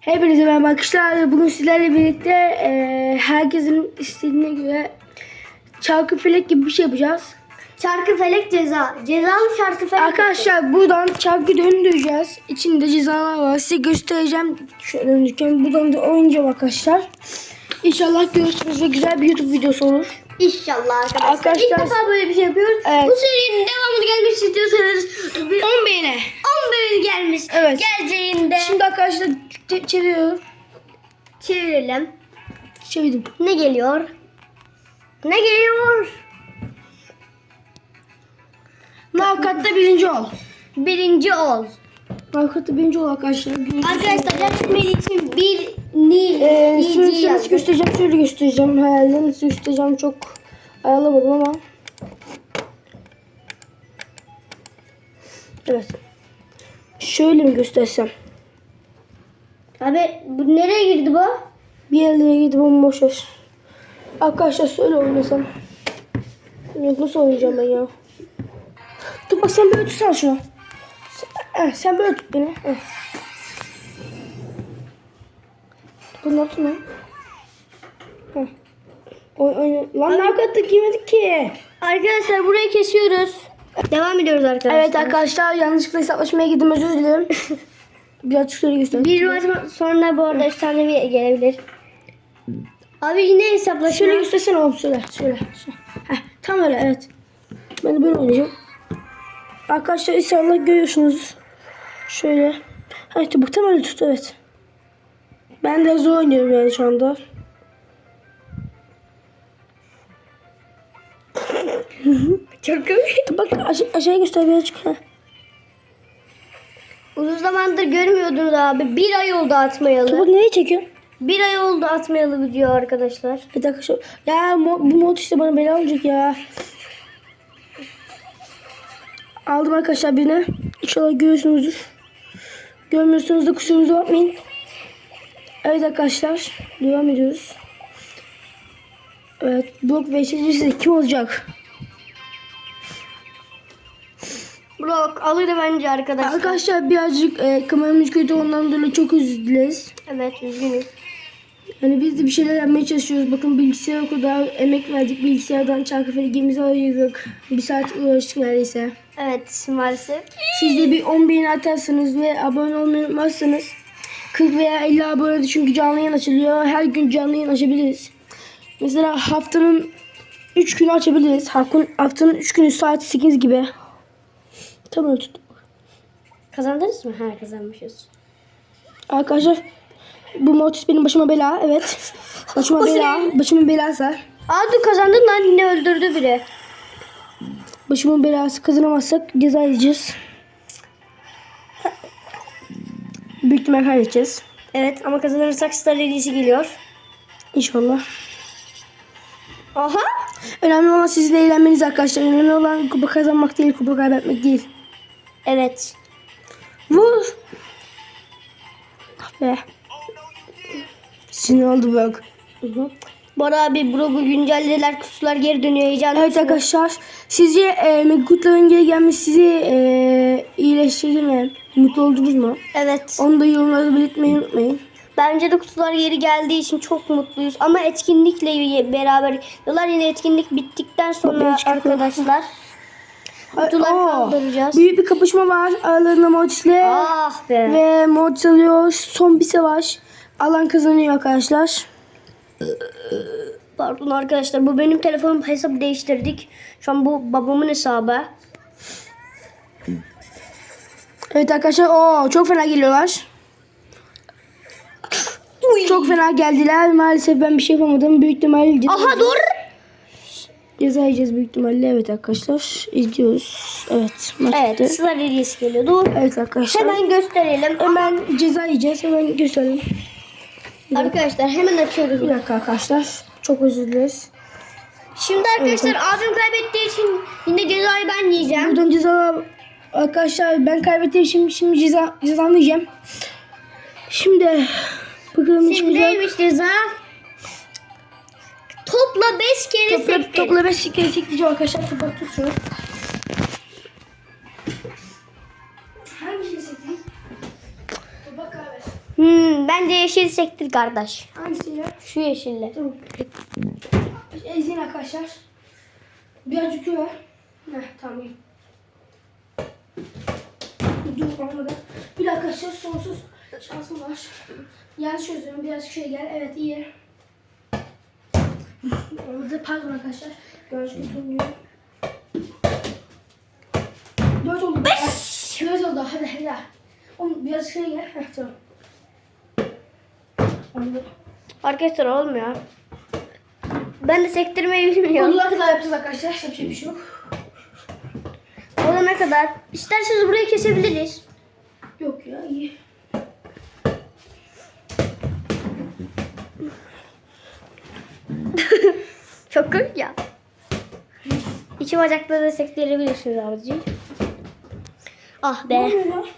Hepinize merhaba arkadaşlar. Bugün sizlerle birlikte eee, herkesin istediğine göre çarkı felek gibi bir şey yapacağız. Çarkı felek ceza. Cezalı çarkı felek. Arkadaşlar buradan çarkı döndüreceğiz. İçinde cezalar var. Size göstereceğim. Şöyle döndürürken buradan da oynayacağım arkadaşlar. İnşallah görürsünüz ve güzel bir YouTube videosu olur. İnşallah arkadaşlar. Arkadaşlar- İlk defa böyle bir şey yapıyoruz. Evet. Bu serinin devamını gelmek istiyorsanız bir 10 beğeni. 10 beğeni gelmiş. Evet. Geleceğinde Şimdi arkadaşlar çeviriyorum. çevirelim. Çevirdim. Ne geliyor? Ne geliyor? Navkatta birinci ol. Birinci ol. Navkatta birinci ol arkadaşlar. Görürsünüz. Arkadaşlar yarışmayı için bir ni Ee, nasıl göstereceğim? Şöyle göstereceğim. Herhalde nasıl göstereceğim çok ayarlamadım ama. Evet. Şöyle mi göstersem? Abi bu nereye girdi bu? Bir yerlere gidip onu boş ver. Arkadaşlar şöyle oynasam. Yok nasıl oynayacağım ben ya? Dur bak sen böyle tutsana şunu. Sen, eh, sen böyle tut beni. Eh. Bunu ne? Heh. Oy, oy. Lan ne hakikaten giymedik ki. Arkadaşlar burayı kesiyoruz. Devam ediyoruz arkadaşlar. Evet arkadaşlar yanlışlıkla hesaplaşmaya girdim özür dilerim. Birazcık şöyle göster. Bir maç sonra bu arada efsanevi gelebilir. Abi yine hesaplaşma. Şöyle göstersene oğlum şöyle. Şöyle. Heh, tam öyle evet. Ben de böyle oynayacağım. Arkadaşlar inşallah görüyorsunuz. Şöyle. Ha işte bak tam öyle tut evet. Ben de zor oynuyorum yani şu anda. Çok komik. Bak aşa- aşağıya göster birazcık. Heh. Uzun zamandır görmüyordunuz abi. Bir ay oldu atmayalı. nereye çekiyor? Bir ay oldu atmayalı video arkadaşlar. Evet arkadaşlar. Ya mo- bu mod işte bana bela olacak ya. Aldım arkadaşlar birini. İnşallah görüyorsunuzdur. Görmüyorsanız da kusurumuza bakmayın. Evet arkadaşlar. Devam ediyoruz. Evet. Blok VS'cisi kim olacak? Blok alır bence arkadaşlar. Arkadaşlar birazcık e, kameramız kötü ondan dolayı çok özür dileriz. Evet üzgünüm. Yani biz de bir şeyler yapmaya çalışıyoruz. Bakın bilgisayara o kadar emek verdik. Bilgisayardan çarkıfeli gemimizi ayırdık. Bir saat uğraştık neredeyse. Evet maalesef. Siz de bir 10 beğeni atarsanız ve abone olmayı unutmazsanız 40 veya 50 abone çünkü canlı yayın açılıyor. Her gün canlı yayın açabiliriz. Mesela haftanın 3 günü açabiliriz. Haftanın, haftanın 3 günü saat 8 gibi. Tamam tut. Kazandınız mı? Ha kazanmışız. Arkadaşlar bu motis benim başıma bela. Evet. Başıma bela. Başımın belası. Aa dur kazandın lan yine öldürdü biri. Başımın belası kazanamazsak ceza yiyeceğiz. Büyük ihtimal kaybedeceğiz. Evet ama kazanırsak Star Elisi geliyor. İnşallah. Aha. Önemli olan sizin eğlenmeniz arkadaşlar. Önemli olan kupa kazanmak değil, kupa kaybetmek değil. Evet. Vur. Ah be. Sinir oldu bak. Hı hı. Bora abi bro bu güncellediler kutular geri dönüyor heyecanlı Evet mısınız? arkadaşlar. Sizce e, Megutların geri gelmesi sizi e, iyileştirdi mi? Mutlu oldunuz mu? Evet. Onu da yorumlarda belirtmeyi unutmayın. Bence de kutular geri geldiği için çok mutluyuz. Ama etkinlikle beraber yıllar yine etkinlik bittikten sonra arkadaşlar kutular Oo, kaldıracağız. Büyük bir kapışma var aralarında Mortis'le. Ah be. Ve Mortis alıyor. Son bir savaş. Alan kazanıyor arkadaşlar. Pardon arkadaşlar bu benim telefonum hesabı değiştirdik. Şu an bu babamın hesabı. Evet arkadaşlar o çok fena geliyorlar. Çok fena geldiler. Maalesef ben bir şey yapamadım. Büyük ihtimalle ceza, Aha dur. ceza yiyeceğiz büyük ihtimalle. Evet arkadaşlar izliyoruz. Evet maç bitti. Evet sıra hediyesi geliyor. Dur. Evet arkadaşlar. Hemen gösterelim. Hemen ceza yiyeceğiz. Hemen gösterelim. Arkadaşlar hemen açıyoruz. Bir dakika arkadaşlar. Çok özür dileriz. Şimdi arkadaşlar abim kaybettiği için yine cezayı ben yiyeceğim. Buradan ceza arkadaşlar ben kaybettiğim için şimdi ceza cezalayacağım. Şimdi bakalım Şimdi çıkacak. neymiş ceza? Topla 5 kere Topla, sektir. topla 5 kere sikleyeceğim arkadaşlar. Topla tut Bence yeşil sektir kardeş. Hangisi ya? Şu yeşille. Tamam. Ezin arkadaşlar. Birazcık ver. Heh, tamam. Dur olmadı. Bir dakika arkadaşlar sonsuz şansım var. Yanlış çözüyorum. Birazcık şey gel. Evet iyi. Olmadı. Pardon arkadaşlar. Birazcık tutmuyor. Dört oldu. Beş. Dört oldu. Hadi hadi. Oğlum birazcık şey gel. Heh, tamam. Oldu. Arkadaşlar olmuyor. Ben de sektirmeyi bilmiyorum. Sonuna kadar yapacağız arkadaşlar. Yapacak bir şey yok. Olana kadar. İsterseniz burayı kesebiliriz. Yok ya iyi. Çok komik ya. İki bacakları da sektirebilirsiniz abicim. Ah be. oluyor?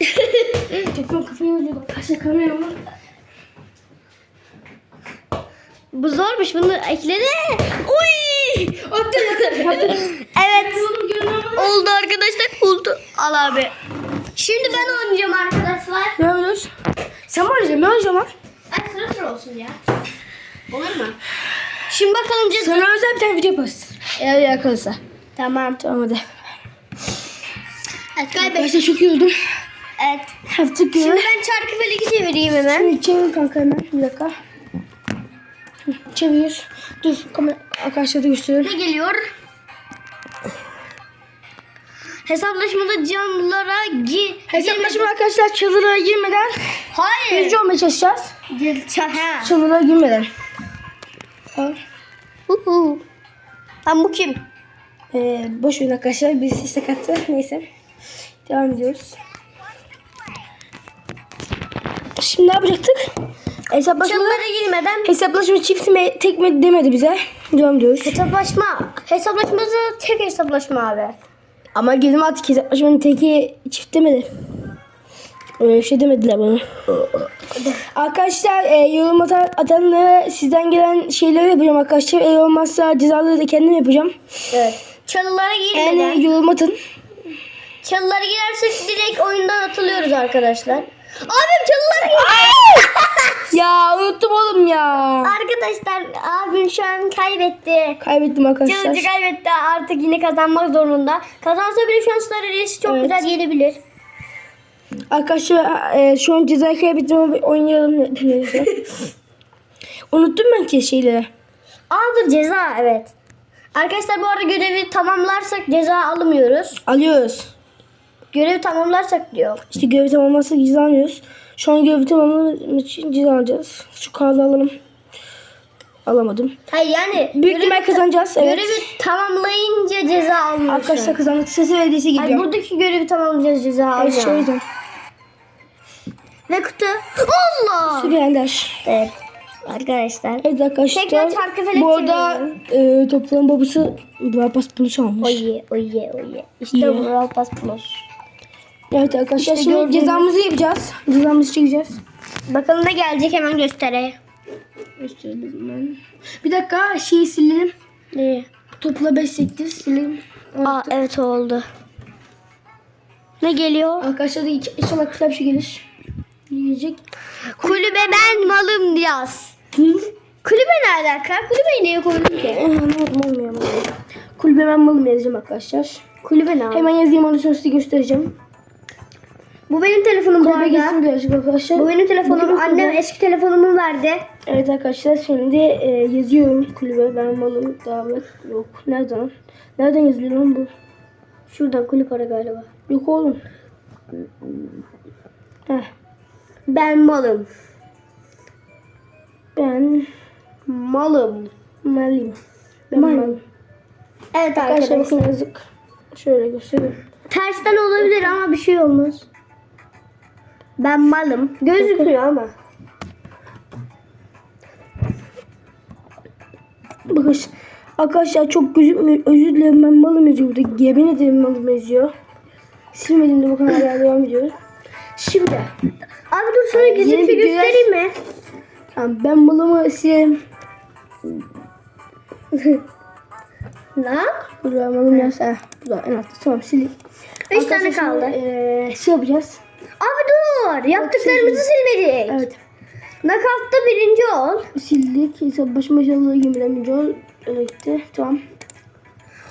Telefon kafayı vuruyor. Kaşla kamera var. Bu zormuş bunu ekledi. Uy! Attı attı. Evet. Oldu arkadaşlar. Oldu. Al abi. Şimdi ben oynayacağım arkadaşlar. Ne yapıyoruz? Sen mi oynayacaksın? Ben oynayacağım lan. Ay sıra sıra olsun ya. Olur mu? Şimdi bakalım ceza. Sana özel bir tane video yaparız. Eğer yakalırsa. Tamam. Tamam hadi. Evet kaybet. Arkadaşlar çok yoruldum. Evet. Yaptık. Şimdi ben çarkı feleki çevireyim hemen. Şimdi çevir kanka hemen. Bir dakika. Hı, Çevir. Dur kamera arkadaşlar da gösteriyorum. Ne geliyor? Hesaplaşmada canlılara gi Hesaplaşma arkadaşlar çalılara girmeden Hayır. Yüzücü olmaya çalışacağız. Ha. Çalılara girmeden. Ha. Uhu. Lan bu kim? Ee, boş verin arkadaşlar. Birisi istek attı. Neyse. Devam ediyoruz. Şimdi ne yapacaktık? Hesaplaşma, Çalılara girmeden hesaplaşma çift mi tek mi demedi bize. Devam ediyoruz. hesaplaşma. Hesaplaşması tek hesaplaşma abi. Ama girdim artık hesaplaşmanın teki çift demedi. Öyle bir şey demediler bana. arkadaşlar e, yorum atan, atanlara sizden gelen şeyleri yapacağım arkadaşlar. Eğer olmazsa cezaları da kendim yapacağım. Evet. Çalılara girmeden. Yani yorum atın. Çalılara girersek direkt oyundan atılıyoruz arkadaşlar. Abim çalılara girdi. Ya unuttum oğlum ya. Arkadaşlar abim şu an kaybetti. Kaybettim arkadaşlar. Çalıcı kaybetti artık yine kazanmak zorunda. Kazansa bile şansları reis çok Evet. güzel gelebilir. Arkadaşlar e, şu an cezayı kaybettim oynayalım. ne- neyse. unuttum ben ki şeyleri. Aa dur ceza evet. Arkadaşlar bu arada görevi tamamlarsak ceza almıyoruz. Alıyoruz. Görevi tamamlarsak diyor. İşte görevi tamamlarsa ceza alıyoruz. Şu an görevi tamamlamak için ceza alacağız. Şu kağıdı alalım. Alamadım. Hayır yani Büyük ihtimal kazanacağız. Evet. görevi tamamlayınca ceza almıyorsun. Arkadaşlar kazandık. Sesi Hayır, gidiyor. buradaki görevi tamamlayacağız ceza Evet şu almıyoruz. yüzden. Ve kutu. Allah. Süper Ender. Evet. Arkadaşlar. Evet arkadaşlar. Tekrar çarkı felek Bu arada e, toprağın babası Brapas Plus almış. Oye oye oye. İşte bu Brawl Pass Plus. Evet arkadaşlar İşte şimdi gördüğünüz- cezamızı yapacağız. Cezamızı çekeceğiz. Bakalım ne gelecek hemen göstereyim. Gösterelim ben. Bir dakika şeyi silelim. Ne? Topla 5 sektir silelim. Aa evet oldu. Ne geliyor? Arkadaşlar inşallah güzel bir şey gelir. Gelecek. Kulübe ben malım yaz. Kulübe ne alaka? Kulübeyi niye koydun ki? Anlamadım olmuyor. Kulübe ben malım yazacağım arkadaşlar. Kulübe ne? Hemen yazayım onu sonra size göstereceğim. Bu benim telefonum bu arada. birazcık arkadaşlar. Bu benim telefonum. Bugün Annem kulübe- eski telefonumu verdi. Evet arkadaşlar şimdi e, yazıyorum kulübe ben malım davet yok. Nereden? Nereden yazılıyor lan bu? Şuradan kulüp ara galiba. Yok oğlum. Heh, Ben malım. ben Malım. malım. Ben Malım. malım. Evet Arkadaşlar arkadaşlar. bakın yazık. Şöyle göstereyim. Tersten olabilir ama bir şey olmaz. Ben malım. Gözükmüyor ama. Bakın arkadaşlar çok gözükmüyor. Özür dilerim ben malım yazıyor burada. Yemin ederim malım yazıyor. Silmedim de bakın hala devam ediyor. Şimdi Abi dur sana gizli Yeni bir şey göstereyim mi? tamam, ben malımı sileyim. Ne? Dur ben malım yaz. Heh, bu da en altta. Tamam sileyim. Beş tane Arkadaşlar kaldı. şimdi, eee, şey yapacağız. Abi dur. Yaptıklarımızı silmedik. Evet. Knockout'ta birinci ol. Sildik. Hesap başıma çalığı gemiden bir yol. Öyle gitti. Tamam.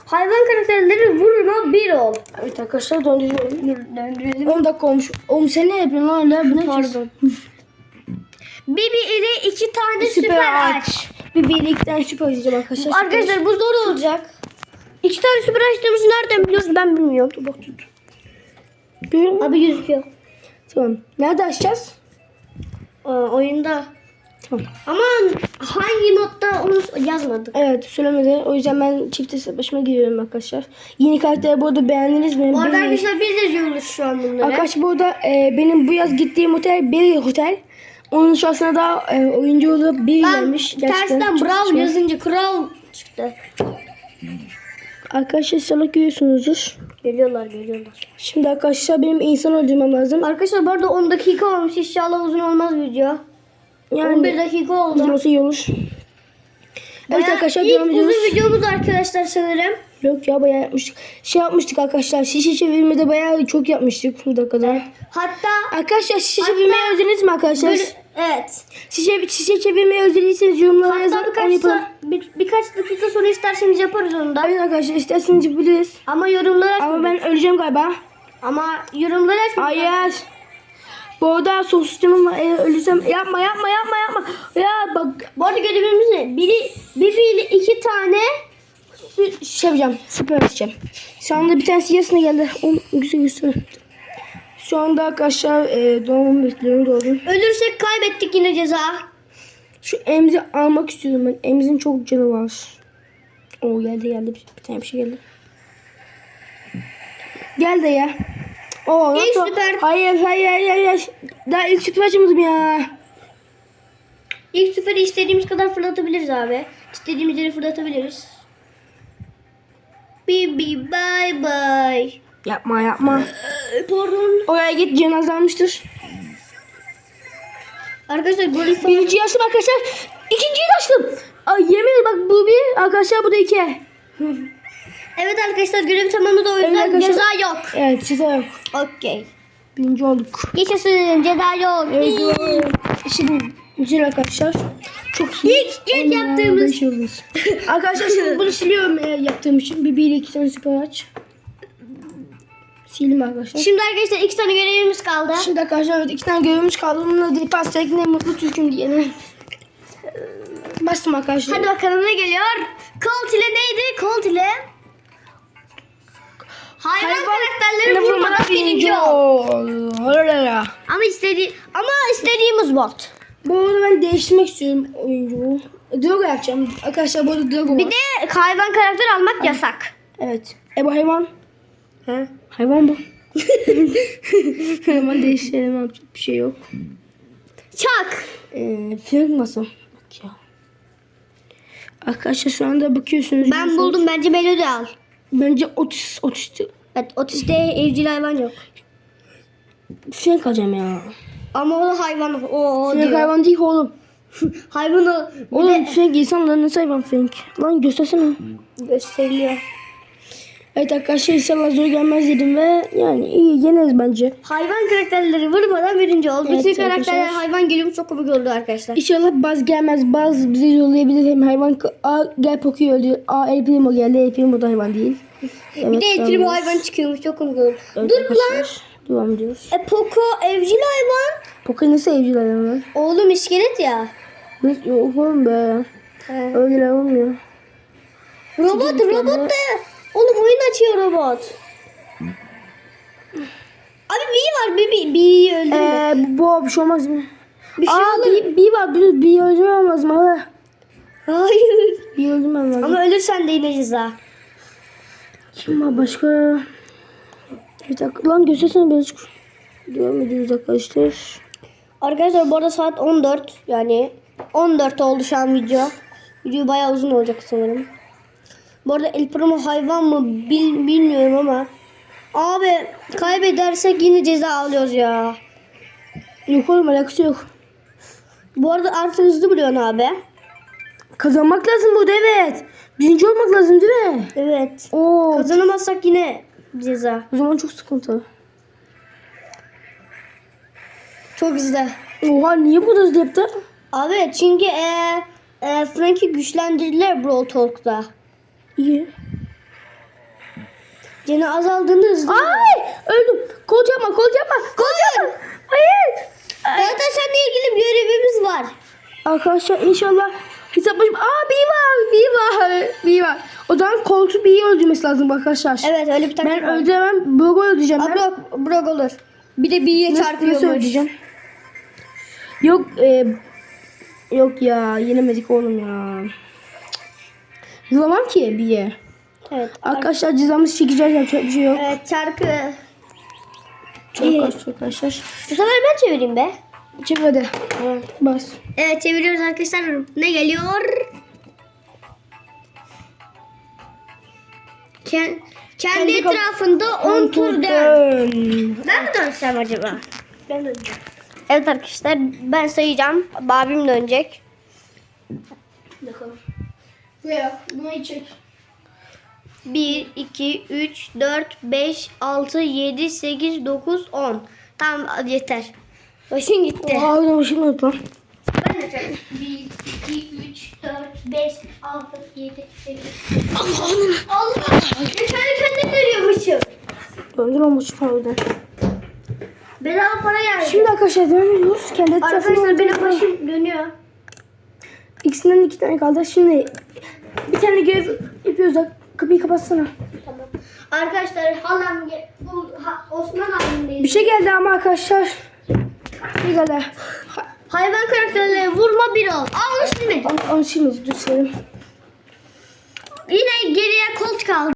Hayvan karakterleri vurma bir ol. Evet arkadaşlar döndürüyorum. Döndürelim. 10 dakika olmuş. Oğlum sen ne yapıyorsun lan öyle? Bu ne Pardon. Bibi ile iki tane süper, Süper aç. Bir bir iki tane süper açacağım arkadaşlar. Süper Arkadaşlar bu zor olacak. İki tane süper açtığımızı nereden biliyoruz ben bilmiyorum. aç. Bak tut. Görüyor musun? Abi gözüküyor. Tamam. Nerede açacağız? Aa, oyunda. Tamam. Ama hangi modda onu yazmadık. Evet söylemedi. O yüzden ben çift hesap başıma giriyorum arkadaşlar. Yeni karakteri bu arada beğendiniz mi? Bu arada arkadaşlar biz de yazıyoruz şu an bunları. Arkadaşlar bu arada e, benim bu yaz gittiğim otel Berry Hotel. Onun şahsına da e, oyuncu olup ben gelmiş. Gerçekten tersten Brawl yazınca kral çıktı. Arkadaşlar inşallah görüyorsunuzdur. Geliyorlar geliyorlar. Şimdi arkadaşlar benim insan öldürmem lazım. Arkadaşlar bu arada 10 dakika olmuş. İnşallah uzun olmaz video. Yani 11 dakika uzun oldu. olsa iyi olur. Evet arkadaşlar devam ediyoruz. uzun videomuz arkadaşlar sanırım. Yok ya bayağı yapmıştık. Şey yapmıştık arkadaşlar. Şişe çevirmede bayağı çok yapmıştık bu dakikada. Hatta Arkadaşlar şişe çevirmeyi özlediniz mi arkadaşlar? böyle, evet. Şişe, şişe çevirmeyi özlediyseniz yorumlara yazın. Hatta Onu birkaç, sa- bir, birkaç dakika sonra isterseniz yaparız onu da. Evet arkadaşlar isterseniz yapabiliriz. Ama yorumlara Ama ben öleceğim galiba. ama yorumlara Hayır. Bu arada sos canım var. Eğer ölürsem yapma yapma yapma yapma. Ya bak Bu arada görevimiz ne? Biri, biriyle iki tane şey yapacağım. Süper açacağım. Şu anda bir tanesi yarısına geldi. O güzel güzel. Şu anda arkadaşlar e, doğumunu bekliyorum doğdum. ölürsek kaybettik yine ceza. Şu emzi almak istiyorum ben. Emzin çok canı var. O geldi geldi. Bir, bir tane bir şey geldi. Gel de ya. Oo, İlk nasıl- süper. Hayır hayır hayır hayır. Daha ilk süper açımızım ya. İlk süperi istediğimiz kadar fırlatabiliriz abi. İstediğimiz yere fırlatabiliriz. Bibi bye bye. Yapma yapma. Pardon. Oraya git cenaze almıştır. Arkadaşlar golü falan. Birinci açtım arkadaşlar. İkinciyi de açtım. Ay yemin bak bu bir arkadaşlar bu da iki. Evet arkadaşlar görevi tamamladı o yüzden Evet ceza yok. Evet ceza yok. Okey. Birinci olduk. Yaşasın ceza yok. Evet. Şimdi güzel arkadaşlar. Çok iyi. İlk, ilk yaptığımız arkadaşlar şimdi bunu siliyorum yaptığım için. Bir, bir iki tane süper aç. Sildim arkadaşlar. Şimdi arkadaşlar iki tane görevimiz kaldı. Şimdi arkadaşlar evet, iki tane görevimiz kaldı. Bununla değil pasta ne mutlu Türk'üm diyelim. Bastım arkadaşlar. Hadi bakalım ne geliyor? Colt ile neydi? Colt ile Hayvan, karakterleri vurmadan birinci ol. Ama istedi ama istediğimiz bot. Bu arada ben değiştirmek istiyorum oyuncuyu. Drago yapacağım. Arkadaşlar bu arada Drago var. Bir de hayvan karakter almak yasak. Evet. E bu hayvan. He? Hayvan bu. hayvan değiştirelim yapacak bir şey yok. Çak. Ee, Frank masa. Bak ya. Arkadaşlar şu anda bakıyorsunuz. Ben buldum bence Melody al. Bence otis, otis, Evet otiste evcil hayvan yok. Frank alacağım ya. Ama o da hayvan o, o Frank diyor. hayvan değil oğlum. Hayvan o. Oğlum de Frank insanların nasıl hayvan Frank? Lan göstersene. gösteriliyor. Evet arkadaşlar inşallah zor gelmez dedim ve yani iyi yeneriz bence. Hayvan karakterleri vurmadan birinci oldu. Evet, Bütün karakterler arkadaşlar. hayvan geliyor çok komik oldu arkadaşlar. İnşallah baz gelmez. Baz bizi yollayabilir. Hem hayvan A gel Poki öldü. A El Primo geldi. El Primo da hayvan değil. Evet, bir de devam bu hayvan çıkıyormuş çok komik oldu. Evet, Dur lan. Devam ediyoruz. E Poco evcil hayvan. Poki nasıl evcil hayvan? Oğlum iskelet ya. Ne- Yok oğlum be. He. Öyle olmuyor. Robot robot da. Oğlum oyun açıyor robot. Abi bir var bir bir bir öldü. Eee bu bir şey olmaz mı? bir şey Aa olur. bir, bir var. Bir, bir öldürmem lazım. Ha. Hayır. Bir öldürmem lazım. Ama ölürsen de yine ceza. Kim var başka? Bir dakika. Lan göstersene birazcık. Ediyoruz arkadaşlar. Arkadaşlar bu arada saat 14 yani 14 oldu şu an video. Video bayağı uzun olacak sanırım. Bu arada El Primo hayvan mı bil, bilmiyorum ama. Abi kaybedersek yine ceza alıyoruz ya. Yok oğlum alakası yok. Bu arada artı hızlı buluyorsun abi. Kazanmak lazım burada evet. Birinci olmak lazım değil mi? Evet. Oo. Kazanamazsak yine ceza. O zaman çok sıkıntı. Çok hızlı. Oha niye bu da hızlı yaptı? Abi çünkü e, e, Frank'i güçlendirdiler Brawl Talk'ta. İyi. Canı azaldığında hızlı. Ay öldüm. Kol yapma kol yapma. Kol yapma. Hayır. Seninle ilgili bir görevimiz var. Arkadaşlar inşallah hesaplaşma. Aa bir var bir var bir var. O zaman koltuğu bir öldürmesi lazım arkadaşlar. Evet öyle bir taktik Ben var. öldüremem. Brogo öldüreceğim Aa, ben. Brok, Brok olur. Bir de nasıl çarpıyormuş. öldüreceğim? Yok e, yok ya yenemedik oğlum ya. Yılamam ki bir ye. Evet. Arkadaşlar cezamızı çekeceğiz yapacak bir şey yok. Evet çarkı. Çok İyi. arkadaşlar. Bu sefer ben çevireyim be. Çek hadi. Bas. Evet çeviriyoruz arkadaşlar. Ne geliyor? Ken- kendi, Kendi etrafında 10 On tur dön. dön. Ben mi dönsem acaba? Ben döneceğim. Evet arkadaşlar ben sayacağım. Babim dönecek. Buraya. Bunu çek. 1, 2, 3, 4, 5, 6, 7, 8, 9, 10. Tamam yeter. Başın gitti. Oha öyle başını unutma. Ben de söyleyeyim. 1, 2, 3, 4, 5, 6, 7, 8. Allah! Allah! Ben kendi kendine veriyormuşum. Döndür o falan öyle. Bedava para geldi. Şimdi arkadaşlar dönüyoruz. Kendi etrafına Arkadaşlar benim başım dönüyor. İkisinden iki tane kaldı. Şimdi tane görev yapıyoruz kapıyı kapatsana. Tamam. Arkadaşlar halam bu ha, Osman abimdeyiz. Bir şey geldi ama arkadaşlar. Bir geldi. Hayvan karakterleri vurma bir ol. Aa onu silmedim. Onu, onu şimdi dur. Yine geriye kolt kaldı.